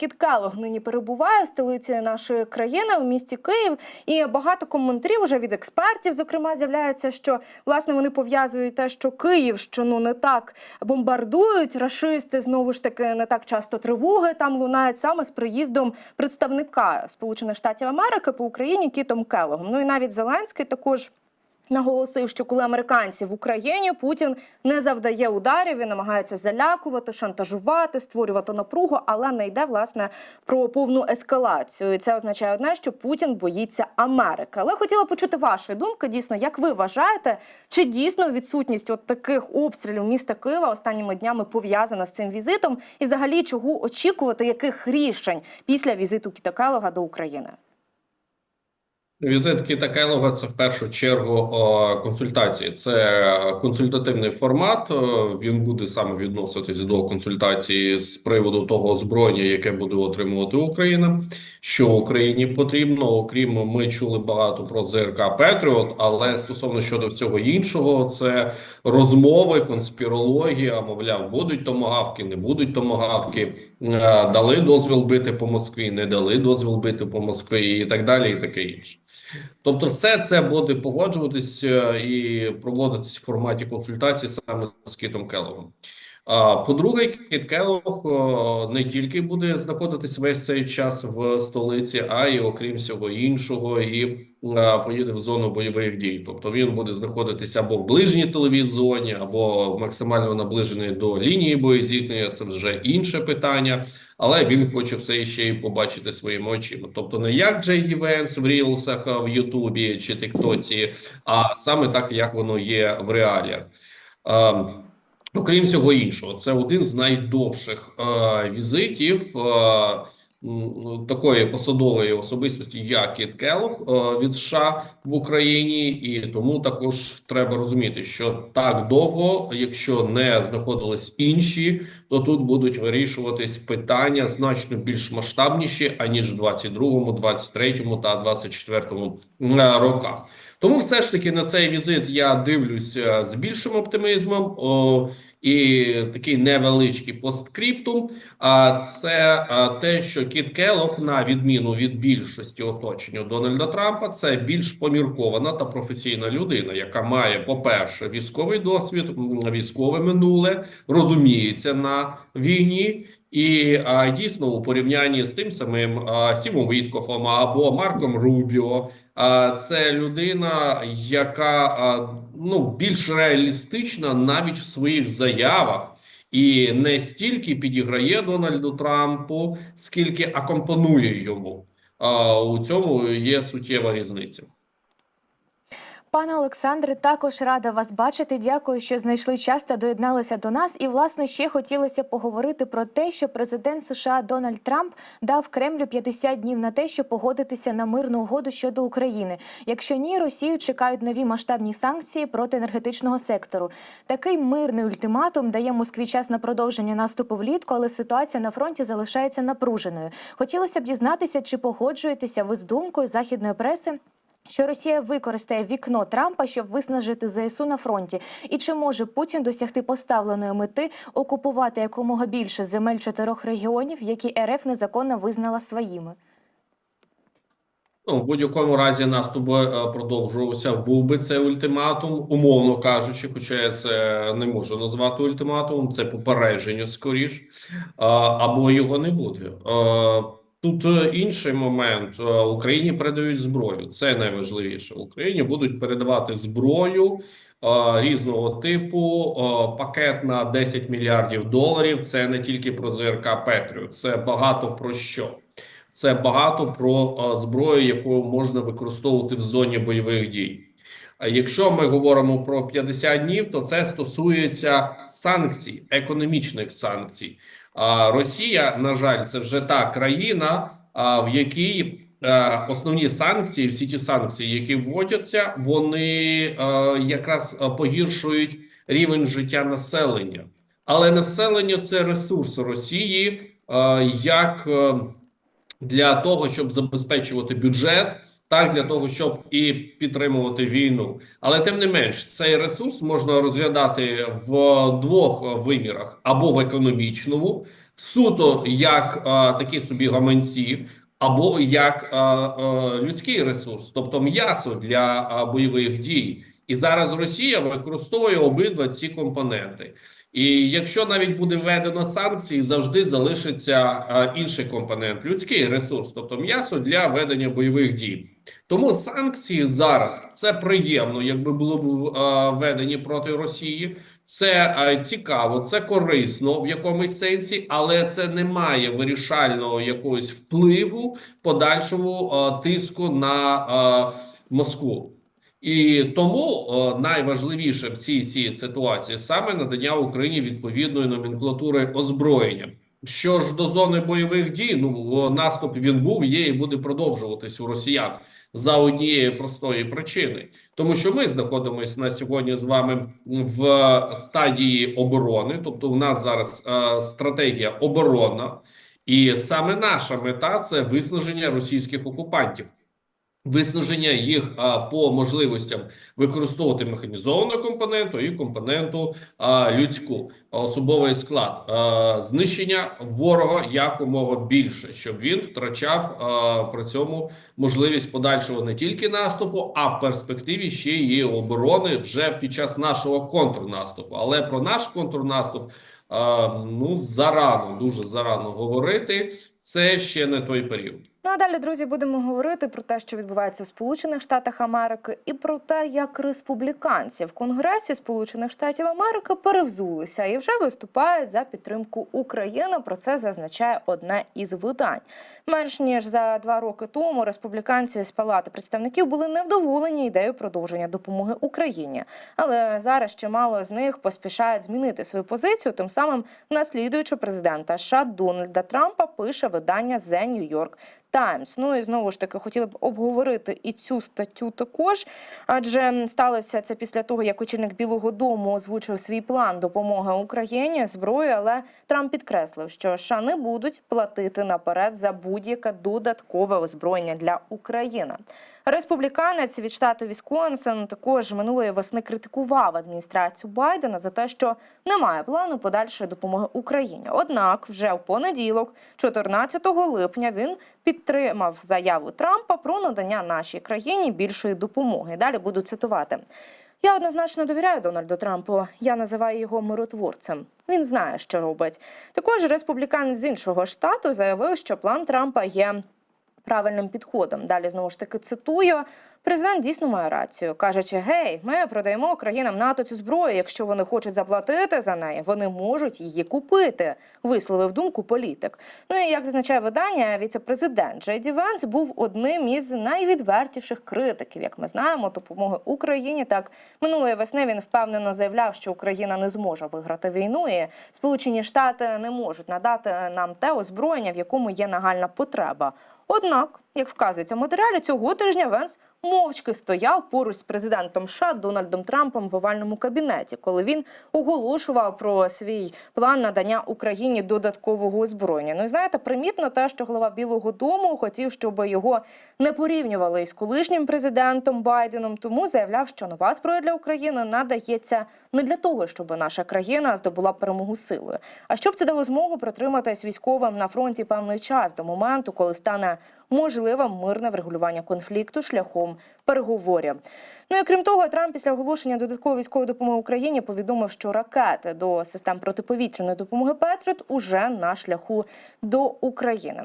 Кіт Келлог нині перебуває в столиці нашої країни у місті Київ. І багато коментарів уже від експертів, зокрема, з'являється, що власне вони пов'язують те, що Київ що ну не так бомбардують рашисти. Знову ж таки, не так часто тривоги там лунають саме з приїздом представника Сполучених Штатів Америки по Україні Кітом Келлогом. Ну і навіть Зеленський також. Наголосив, що коли американці в Україні Путін не завдає ударів, він намагається залякувати, шантажувати, створювати напругу, але не йде власне про повну ескалацію. Це означає одне, що Путін боїться Америки. Але хотіла почути вашої думки. Дійсно, як ви вважаєте, чи дійсно відсутність от таких обстрілів міста Києва останніми днями пов'язана з цим візитом, і взагалі чого очікувати, яких рішень після візиту Кіта Келлога до України? Візит Кіта Келлога – це в першу чергу консультації. Це консультативний формат. Він буде саме відноситись до консультації з приводу того озброєння, яке буде отримувати Україна. Що Україні потрібно, окрім ми чули багато про ЗРК Петріот, але стосовно щодо всього іншого, це розмови, конспірологія. Мовляв, будуть томагавки, не будуть томагавки, е, дали дозвіл бити по Москві, не дали дозвіл бити по Москві, і так далі, і таке інше. Тобто, все це буде погоджуватись е, і проводитись в форматі консультації саме з Кітом Келлогом. По-друге, Кіт Келлог не тільки буде знаходитись весь цей час в столиці, а й окрім всього іншого, і поїде в зону бойових дій. Тобто він буде знаходитися або в ближній тиловій зоні, або максимально наближений до лінії боєзіткнення. Це вже інше питання. Але він хоче все ще й побачити своїми очима. Тобто не як Джей Венс в Рілсах в Ютубі чи Тіктоці, а саме так, як воно є в реаліях. Окрім цього іншого, це один з найдовших е, візитів е, такої посадової особистості, як Кіт Келлог е, від США в Україні, і тому також треба розуміти, що так довго, якщо не знаходились інші, то тут будуть вирішуватись питання значно більш масштабніші аніж в 22-му, 23-му та 24-му е, роках. Тому все ж таки на цей візит я дивлюсь е, з більшим оптимізмом. І такий невеличкий посткріптум. А це те, що Кіт Келлог, на відміну від більшості оточення Дональда Трампа, це більш поміркована та професійна людина, яка має, по-перше, військовий досвід, військове минуле, розуміється на війні. І а, дійсно у порівнянні з тим самим а, Стівом Віткофом або Марком Рубіо, а, це людина, яка а, ну більш реалістична навіть в своїх заявах, і не стільки підіграє Дональду Трампу, скільки акомпонує йому. А, у цьому є суттєва різниця. Пане Олександре, також рада вас бачити. Дякую, що знайшли час та доєдналися до нас. І власне ще хотілося поговорити про те, що президент США Дональд Трамп дав Кремлю 50 днів на те, щоб погодитися на мирну угоду щодо України. Якщо ні, Росію чекають нові масштабні санкції проти енергетичного сектору. Такий мирний ультиматум дає Москві час на продовження наступу влітку, але ситуація на фронті залишається напруженою. Хотілося б дізнатися, чи погоджуєтеся ви з думкою західної преси. Що Росія використає вікно Трампа, щоб виснажити ЗСУ на фронті, і чи може Путін досягти поставленої мети окупувати якомога більше земель чотирьох регіонів, які РФ незаконно визнала своїми? Ну, в будь-якому разі наступ е, продовжувався. Був би це ультиматум, умовно кажучи, хоча я це не можу назвати ультиматумом, це попередження скоріш, або його не буде. Тут е, інший момент: Е, Україні передають зброю. Це найважливіше. Україні будуть передавати зброю е, різного типу. Е, Пакет на 10 мільярдів доларів. Це не тільки про ЗРК Петріот, це багато про що. Це багато про е, зброю, яку можна використовувати в зоні бойових дій. А якщо ми говоримо про 50 днів, то це стосується санкцій, економічних санкцій. Росія, на жаль, це вже та країна, в якій е, основні санкції, всі ті санкції, які вводяться, вони е, якраз е, погіршують рівень життя населення. Але населення це ресурс Росії, як для того, щоб забезпечувати бюджет, так для того, щоб і підтримувати війну. Але тим не менш, цей ресурс можна розглядати в двох вимірах: або в економічному, суто як е, такі собі гаманці, або як е, е, людський ресурс, тобто м'ясо для е, бойових дій. І зараз Росія використовує обидва ці компоненти. І якщо навіть буде введено санкції, завжди залишиться е, інший компонент людський ресурс, тобто м'ясо для ведення бойових дій. Тому санкції зараз це приємно, якби було б введені проти Росії. Це цікаво, це корисно в якомусь сенсі, але це не має вирішального якогось впливу подальшому тиску на Москву. І тому найважливіше в цій, цій ситуації саме надання Україні відповідної номенклатури озброєння. Що ж до зони бойових дій, ну наступ він був, є і буде продовжуватись у росіян за однієї простої причини, тому що ми знаходимося на сьогодні з вами в стадії оборони, тобто у нас зараз е, стратегія оборона, і саме наша мета це виснаження російських окупантів. Виснаження їх а, по можливостям використовувати механізовану компоненту і компоненту а, людську особовий склад, а, знищення ворога якомога більше, щоб він втрачав а, при цьому можливість подальшого не тільки наступу, а в перспективі ще й оборони вже під час нашого контрнаступу. Але про наш контрнаступ а, ну зарано, дуже зарано говорити. Це ще не той період. Ну а далі, друзі, будемо говорити про те, що відбувається в Сполучених Штатах Америки, і про те, як республіканці в Конгресі Сполучених Штатів Америки перевзулися і вже виступають за підтримку України. Про це зазначає одне із видань. Менш ніж за два роки тому республіканці з Палати представників були невдоволені ідеєю продовження допомоги Україні, але зараз чимало з них поспішають змінити свою позицію, тим самим наслідуючи президента США Дональда Трампа, пише видання The New York Times. Ну і знову ж таки хотіли б обговорити і цю статтю також, адже сталося це після того, як очільник Білого Дому озвучив свій план допомоги Україні зброю, але Трамп підкреслив, що США не будуть платити наперед за будь-яке додаткове озброєння для України. Республіканець від штату Вісконсин також минулої весни критикував адміністрацію Байдена за те, що немає плану подальшої допомоги Україні. Однак, вже в понеділок, 14 липня, він підтримав заяву Трампа про надання нашій країні більшої допомоги. Далі буду цитувати. Я однозначно довіряю Дональду Трампу. Я називаю його миротворцем. Він знає, що робить. Також республіканець з іншого штату заявив, що план Трампа є правильним підходом. Далі знову ж таки цитую. Президент дійсно має рацію, кажучи: гей, ми продаємо країнам НАТО цю зброю. Якщо вони хочуть заплатити за неї, вони можуть її купити. Висловив думку політик. Ну і як зазначає видання, віце-президент Джей Венс був одним із найвідвертіших критиків, як ми знаємо, допомоги Україні. Так минулої весни він впевнено заявляв, що Україна не зможе виграти війну, і Сполучені Штати не можуть надати нам те озброєння, в якому є нагальна потреба. Однак, як вказується в матеріалі, цього тижня Венс мовчки стояв поруч з президентом США Дональдом Трампом в овальному кабінеті, коли він оголошував про свій план надання Україні додаткового озброєння. Ну і знаєте, примітно те, що голова Білого Дому хотів, щоб його не порівнювали із колишнім президентом Байденом, тому заявляв, що нова зброя для України надається не для того, щоб наша країна здобула перемогу силою, а щоб це дало змогу протриматись військовим на фронті певний час до моменту, коли стане можливе мирне врегулювання конфлікту шляхом переговорів. Ну і крім того, Трамп після оголошення додаткової військової допомоги Україні повідомив, що ракети до систем протиповітряної допомоги Петрит уже на шляху до України.